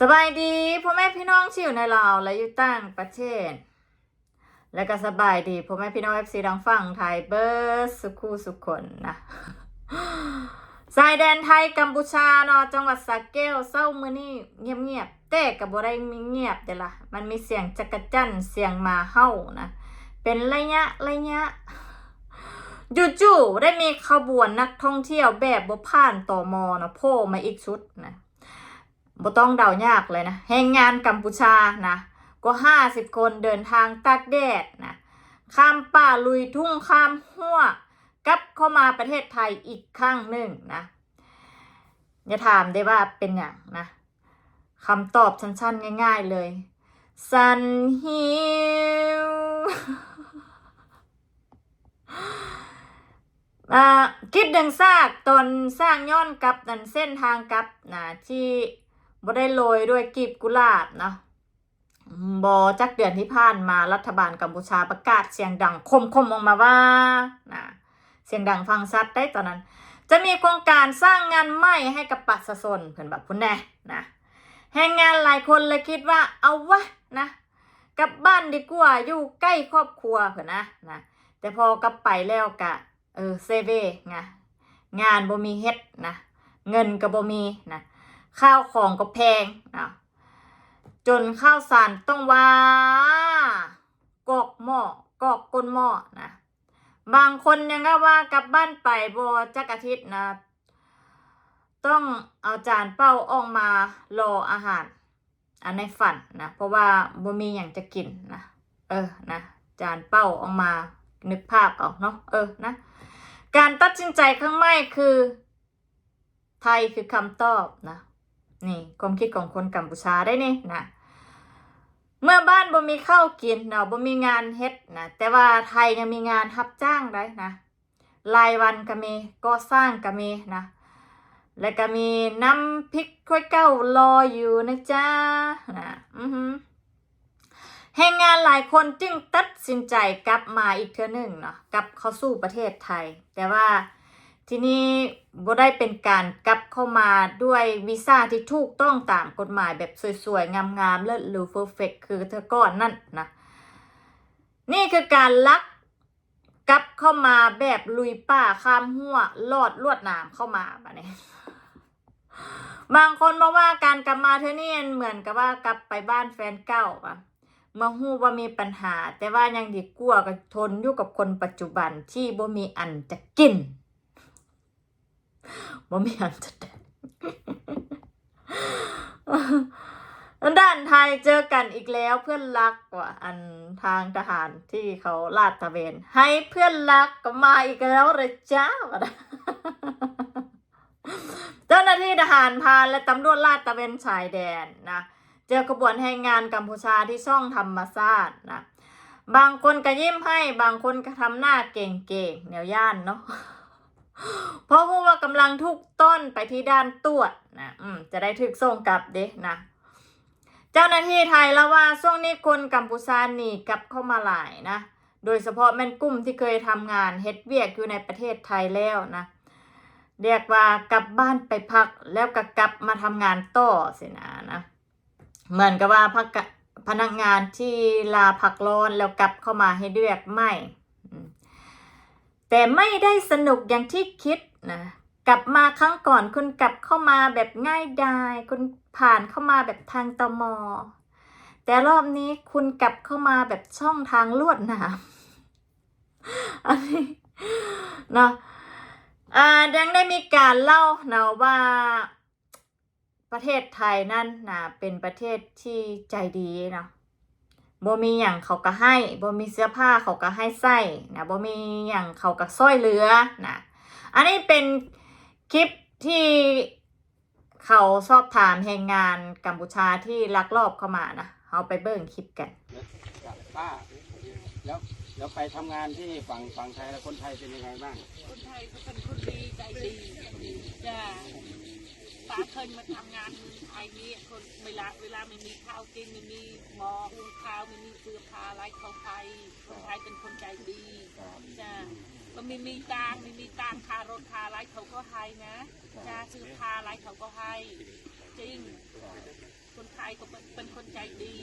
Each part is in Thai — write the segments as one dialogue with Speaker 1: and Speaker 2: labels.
Speaker 1: สบายดีพ่อแม่พี่น้องที่อยู่ในลาวและอยู่ต่างประเทศ และก็สบายดีพ่อแม่พี่น้องเอฟซีดังฝั่งไทยเบิร์สุขูสุขคนนะสายแดนไทยกัมพูชาเนาะจังหวัดสระแก้วเศร้ามือนี่เงียบๆแต่กับบ่ได้มีเงียบเด้ล่ะมันมีเสียงจักรจั่นเสียงมาเห่านะเป็นระยะระยะจู่ๆได้มีขบวนนักท่องเที่ยวแบบบ่ผ่านต่อมอนะโผล่มาอีกชุดนะ บ่ต้องเดายากเลยนะแรงงานกัมพูชานะก็ห้าสิบคนเดินทางตากแดดนะข้ามป่าลุยทุ่งข้ามหัวกลับเข้ามาประเทศไทยอีกครั้งหนึ่งนะอย่าถามได้ว่าเป็นอย่างนะคำตอบสั้นๆง่าย ๆเลย สันหิวคิดดังซากตนสร้างย้อนกลับนันเส้นทางกลับนะที่ บ่ได้โรยด้วยกีบกุหลาบเนาะบอจักเดือนที่ผ่านมารัฐบาลกัมพูชาประกาศเสียงดังคมคมๆออกมาว่านะเสียงดังฟังชัดได้ตอนนั้น จะมีโครงการสร้างงานใหม่ให้กับประชาชนเพื่อนแบบคุณแน่นะแรงงานหลายคนเลยคิดว่าเอาวะนะกลับบ้านดีกว่าอยู่ใกล้ครอบครัวเพื่อนนะนะแต่พอกลับไปแล้วกะเออเซเวไงงานบ่มีเฮ็ดนะเงินก็บ่มีนะ ข้าวของก็แพงนะจนข้าวสารต้องว่ากอกหม้อกอกก้นหม้อนะบางคนยังก็ว่ากลับบ้านไปบ่จักอาทิตย์นะ ต้องเอาจานเป้าออกมารออาหารอันในฝันนะเพราะว่าบ่มีอย่างจะกินนะเออนะจานเป้าออกมานึกภาพเอาเนาะเออนะการตัดสินใจข้างไม่คือ ไทยคือคำตอบนะ นี่ความคิดของคนกัมพูชาได้นี่นะเมื่อบ้านบ่มีข้าวกินเนาะบ่มีงานเฮ็ดนะแต่ว่าไทยยังมีงานรับจ้างได้นะรายวันก็มีก่อสร้างก็มีนะ แล้วก็มีน้ำพริกข้วยเก้ารออยู่นะจ๊ะนะอือหือแรงงานหลายคนจึงตัดสินใจกลับมาอีกเทื่อหนึ่งเนาะกลับเข้าสู่ประเทศไทย แต่ว่า ทีนี่บ่ได้เป็นการกลับเข้ามาด้วยวีซ่าที่ถูกต้องตามกฎหมายแบบสวยๆ งามๆ เลิศหรูเพอร์เฟกคือเธอก่อนนั่นนะ นี่คือการลักกลับเข้ามาแบบลุยป่าข้ามหัวลอดลวดนามเข้ามาบะเนี่ยบางคนบอกว่าการกลับมาเธอนี่เหมือนกับว่ากลับไปบ้านแฟนเก่าอะมื่อฮู้ว่ามีปัญหา แต่ว่ายังดีกว่าก็ทนอยู่กับคนปัจจุบันที่บ่มีอันจะกิน บ่มีอันจะแดด้านไทยเจอกันอีกแล้วเพื่อนรักว่าอันทางทหารที่เขาลาดตะเวน ให้เพื่อนรักก็มาอีกแล้วเลยจ้าเจ้าหน้าที่ทหารพานและตำรวจลาดตะเวนชายแดนนะเจอขบวนแรงงานกัมพูชาที่ช่องธรรมศาสตร์นะบางคนก็ยิ้มให้บางคนก็ทำหน้าเก่งๆแนวย่านเนาะ เพราะรู้ว่ากำลังทุกต้นไปที่ด้านตรวจนะอืมจะได้ถึกส่งกลับเด้นะเจ้าหน้าที่ไทยแล้วว่าช่วงนี้คนกัมพูชาหนีกลับเข้ามาหลายนะโดยเฉพาะแม่นกลุ่มที่เคยทำงานเฮ็ดเวียกอยู่ในประเทศไทยแล้วนะเรียกว่ากลับบ้านไปพักแล้วก็กลับมาทำงานต่อสินะนะเหมือนกับว่าพักพนักงานที่ลาพักร้อนแล้วกลับเข้ามาให้เรียกไม่ แต่ไม่ได้สนุกอย่างที่คิดนะกลับมาครั้งก่อนคุณกลับเข้ามาแบบง่ายดาย คุณผ่านเข้ามาแบบทางตมแต่รอบนี้คุณกลับเข้ามาแบบช่องทางลวดหนามอันนี้เนาะอ่ายังได้มีการเล่าเนาะว่าประเทศไทยนั่นนะเป็นประเทศที่ใจดีเนาะ บ่มีอย่างเขาก็ให้บ่มีเสื้อผ้าเขาก็ให้ใส่นะบ่มีอย่างเขาก็ซ้อยเหลือนะอันนี้เป็นคลิปที่เขาสอบถามแรงงานกัมพูชาที่ลักลอบเข้ามานะเขาไปเบิ่งคลิปกัน
Speaker 2: กับป้าแล้วแล้วไปทำงานที่ฝั่งฝั่งไทยแล้วคนไทยเป็นยังไงบ้าง
Speaker 3: คนไทยก็เป็นคนดีใจดีจ้าป้าเคยมาทำงานเมืองไทยนี่คนเวลาเวลาไม่มีข้าวกินไม่มีหมอหุงข้าวไม่มีเสื้อผ้าอะไรเขาไทยคนไทยเป็นคนใจดีจ้าก็ไม่มีตังไม่มีตังค่ารถค่าอะไรเขาก็ให้นะจ้าเสื้อผ้าอะไรเขาก็ให้จริงคนไทยก็เป็นคนใจดี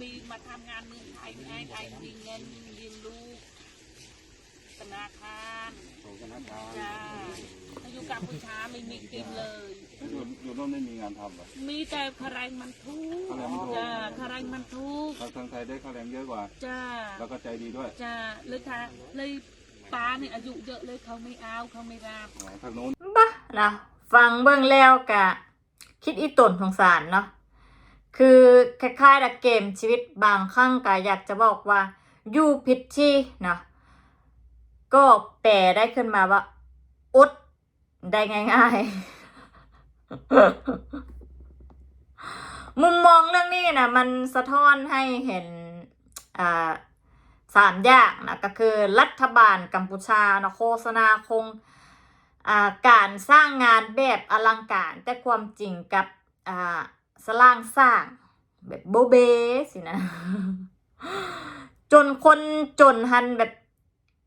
Speaker 3: มีมาทำงานเมืองไทยง่ายไอมีเงินเลี้ยนร
Speaker 2: ของธนาคาร
Speaker 3: จ้าอายุกัมพูชาไม่มีกินเลย
Speaker 4: อยู่อยู่โน่นไม่มีงานทำเหรอ
Speaker 3: มีแต่คาแรงมันทุก
Speaker 4: ค่าแรงมันถูก
Speaker 3: จ้าคาแรงมันทุก
Speaker 4: ทางทางไทยได้ค่าแรงเยอะกว่า
Speaker 3: จ้า
Speaker 4: แล้วก็ใจดีด้วย
Speaker 3: จ้าเลยค่ะเลยป้าเนี่ยอายุเยอะเลยเขาไม่เอาเขาไม่รับ
Speaker 4: อ๋อทางโน้น
Speaker 1: บะนะฟังเบิ่งแล้วกะ คิดอีตนสงสารเนาะคือคล้ายๆดักเกมชีวิตบางครั้งก็อยากจะบอกว่าอยู่ผิดที่เนาะก็แปลได้ขึ้นมาว่าอดได้ง่ายๆ มุมมองเรื่องนี้นะมันสะท้อนให้เห็นสามอย่างนะก็คือรัฐบาลกัมพูชานะโฆษณาคงาการสร้างงานแบบอลังการ แต่ความจริงกับสร้างสร้างแบบโบเบสินะ จนคนจนหันแบบ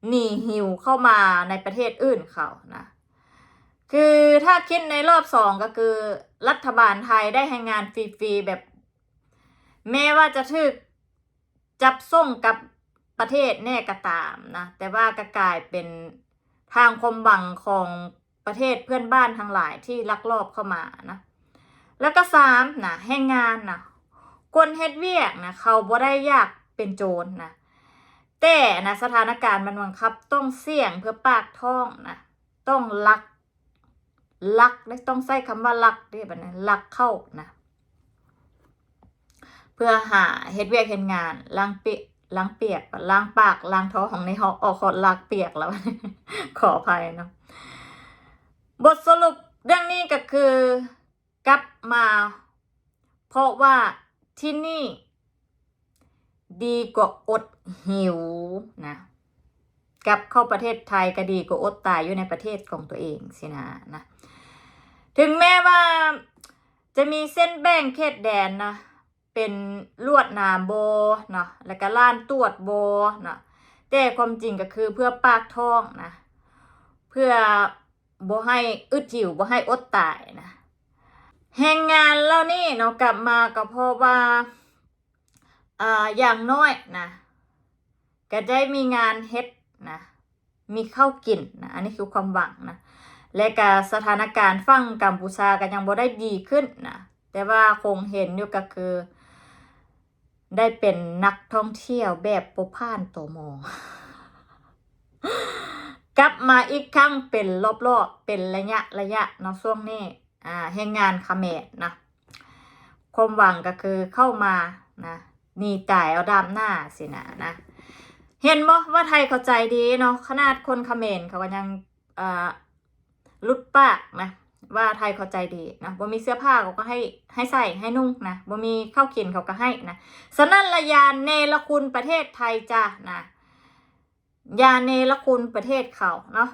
Speaker 1: หนีหิวเข้ามาในประเทศอื่นเขานะ คือถ้าคิดในรอบสองก็คือ รัฐบาลไทยได้ให้งานฟรีๆแบบ แม้ว่าจะถึกจับส่งกับประเทศแน่ก็ตามนะ แต่ว่าก็กลายเป็นทางความหวังของประเทศเพื่อนบ้านทั้งหลายที่ลักลอบเข้ามานะ แล้วก็สามนะแรงงานนะคนเฮ็ดเวียกนะเขาบ่ได้ยากเป็นโจรนะแต่นะสถานการณ์มันบังคับต้องเสี่ยงเพื่อปากท้องนะต้องลัก ลักได้ต้องใช้คำว่าลักเด้บัดนั้นลักเข้านะ เพื่อหาเฮ็ดเวียกเฮ็ดงานล้างเปียกล้างเปียกล้างปากล้างท้อของในห้องออกขอลากเปียกแล้ว ขออภัยเนาะบทสรุปเรื่องนี้ก็คือกลับมา เพราะว่าที่นี่ ดีกว่าอดหิวนะกลับเข้าประเทศไทยก็ดีกว่าอดตายอยู่ในประเทศของตัวเองสินะนะ ถึงแม้ว่าจะมีเส้นแบ่งเขตแดนนะเป็นลวดนามโบนะแล้วก็ล้านตรวจโบนะแต่ความจริงก็คือเพื่อปากท้องนะ เพื่อบ่ให้อึดหิวบ่ให้อดตายนะแรงงานเล่านี้เนาะกลับมาก็เพราะว่าอ่าอย่างน้อยนะก็ได้มีงานเฮ็ดนะมีข้าวกินนะอันนี้คือความหวังนะ และก็สถานการณ์ฝั่งกัมพูชาก็ยังบ่ได้ดีขึ้นนะแต่ว่าคงเห็นอยู่ก็คือ ได้เป็นนักท่องเที่ยวแบบปผ่านตัวมองกลับมาอีกครั้งเป็นรอบๆเป็นระยะระยะเนาะช่วงนี้อ่าแห่งงานเมรนะความหวังก็คือเข้ามานะหนีตายเอาดามหน้าสินะนะเห็นบ่ว่าไทยเข้าใจดีเนาะขนาดคนคเมรเขาก็ยังอ่า ลุดปากนะว่าไทยเข้าใจดีนะบ่มีเสื้อผ้าเขาก็ให้ให้ใส่ให้นุ่งนะบ่มีข้าวกินเขาก็ให้นะสนั่นละยานเนรคุณประเทศไทยจ้านะยาเนรคุณประเทศเขาเนาะ